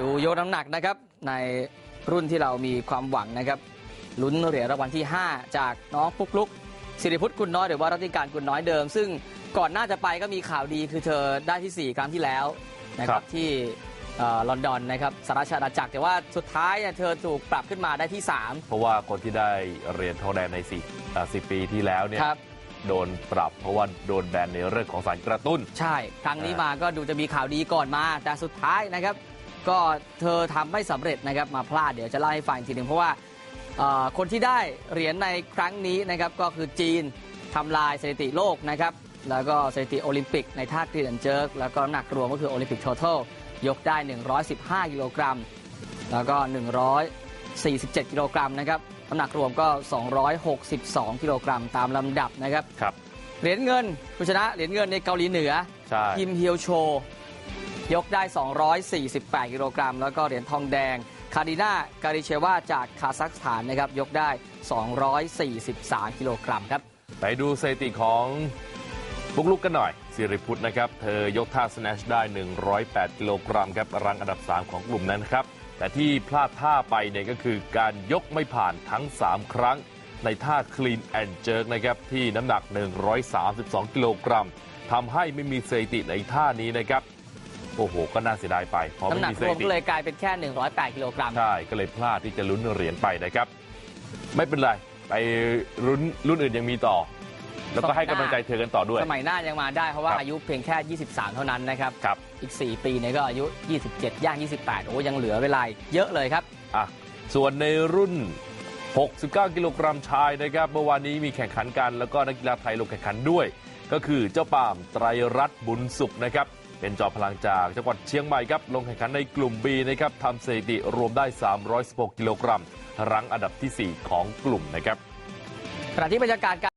ดูโยนน้ำหนักนะครับในรุ่นที่เรามีความหวังนะครับลุ้นเหรียญรางวัลที่ 5 จากน้องปุ๊กลุกสิริพุทธกุลน้อยหรือว่ารัติการกุลน้อยเดิม ซึ่งก่อนหน้าจะไปก็มีข่าวดีคือเธอได้ที่ 4 ครั้งที่แล้วนะคครัรับบที่เอ่อลอนดอนนะครับสหราชอาณาจักรแต่ว่าสุดท้ายเนี่ยเธอถูกปรับขึ้นมาได้ที่ 3 เพราะว่าคนที่ได้เหรียญทองแดงในสี่อ่าสิปีที่แล้วเนี่ยครับโดนปรับเพราะว่าโดนแบนในเรื่องของสารกระตุ้น ใช่ ครั้งนี้อ่ามมาก็ดูจะมีข่าวดีก่อนมา แต่สุดท้ายนะครับ ก็เธอทำไม่สำเร็จนะครับมาพลาดเดี๋ยวจะเล่าให้ฟังอีกทีหนึ่งเพราะว่าเอ่อคนที่ได้เหรียญในครั้งนี้นะครับก็คือจีนทำลายสถิติโลกนะครับแล้วก็สถิติโอลิมปิกในท่าคลีนแอนเจิร์กแล้วก็น้ำหนักรวมก็คือโอลิมปิกท o ท a l ยกได้ 115 กิโลกรัม แล้วก็ 147 กิโลกรัมนะครับน้ำหนักรวมก็ 262 กิโลกรัมตามลำดับนะครับครับเหรียญเงินผู้ชนะเหรียญเงินในเกาหลีเหนือใช่คิมเฮียวโช ยกได้ 248 กิโลกรัม แล้วก็เหรียญทองแดง คาดิน่าการิเชวาจากคาซัคสถานนะครับ ยกได้ 243 กิโลกรัมครับ ไปดูสถิติของบุกลุกกันหน่อยสิริพุทธนะครับ เธอยกท่าสแนชได้ 108 กิโลกรัมครับรังอันดับ 3 ของกลุ่มนั้นครับ แต่ที่พลาดท่าไปเนี่ยก็คือการยกไม่ผ่านทั้ง 3 ครั้ง ในท่า clean and jerk นะครับที่น้ำหนัก 132 กิโลกรัมทำให้ไม่มีสถิติในท่านี้นะครับ โอ้โห ก็น่าเสียดายไปเพราะน้ำไม่หนักมีสรวถิมติก็เลยกลายเป็นแค่ 108 กิโลกรัม ใช่ ก็เลยพลาดที่จะลุ้นเหรียญไปนะครับ ไม่เป็นไร ไปรุ่นรุ่นอื่นยังมีต่อ แล้วก็ให้กำลังใจเธอกันต่อด้วย สมัยหน้ายังมาได้เพราะว่าครับ อายุเพียงแค่ 23 เท่านั้นนะครับ ครับ อีก 4 ปีเนี่ยก็อายุ 27 ย่าง 28 โอ้ยังเหลือเวลาเยอะเลยครับ อะส่วนในรุ่น 69 กิโลกรัมชายนะครับ เมื่อวานนี้มีแข่งขันกัน แล้วก็นักกีฬาไทยลงแข่งขันด้วย ก็คือเจ้าปามไตรรัตน์บุญสุขนะครับ เป็นจอพลังจากจังหวัดเชียงใหม่ครับลงแข่งขันในกลุ่ม B นะครับทำสถิติรวมได้ 316กิโลกรัมรั้งอันดับทีสี่4 ของกลุ่มนะครับขณะที่บรรยากาศการ